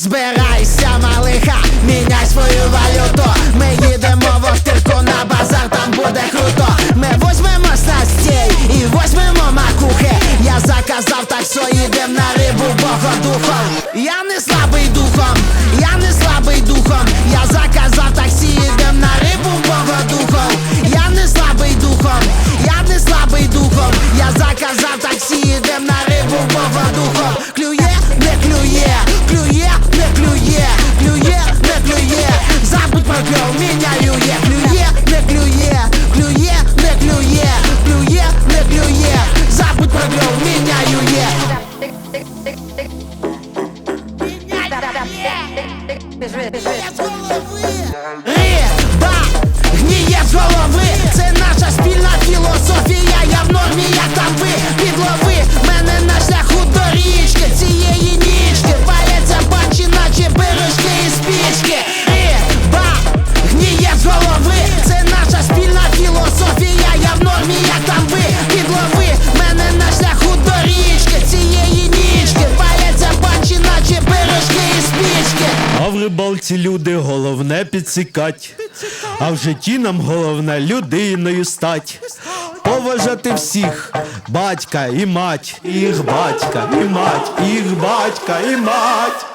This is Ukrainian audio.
Збирайся, малиха, міняй свою валюту. Ми їдемо в Охтирку на базар, там буде круто. Ми возьмемо снастей і возьмемо макухи. Я заказав, так що їдем на рибу Бога духом. Я не слабий духом, я не слабий духом. Я заказав таксі, їдем на рибу Бога духом. Я не слабий духом, я не слабий духом. Я заказав таксі, їдем на рибу Бога духом. girl, меня клює, клює, не клює, клює, не клює, клює, не клює, забудь про girl, меня клює. Меня клює. Без голови. А в рибалці люди головне підсікать, а в житті нам головне людиною стать, поважати всіх, батька і мать, їх батька, і мать, їх батька, і мать.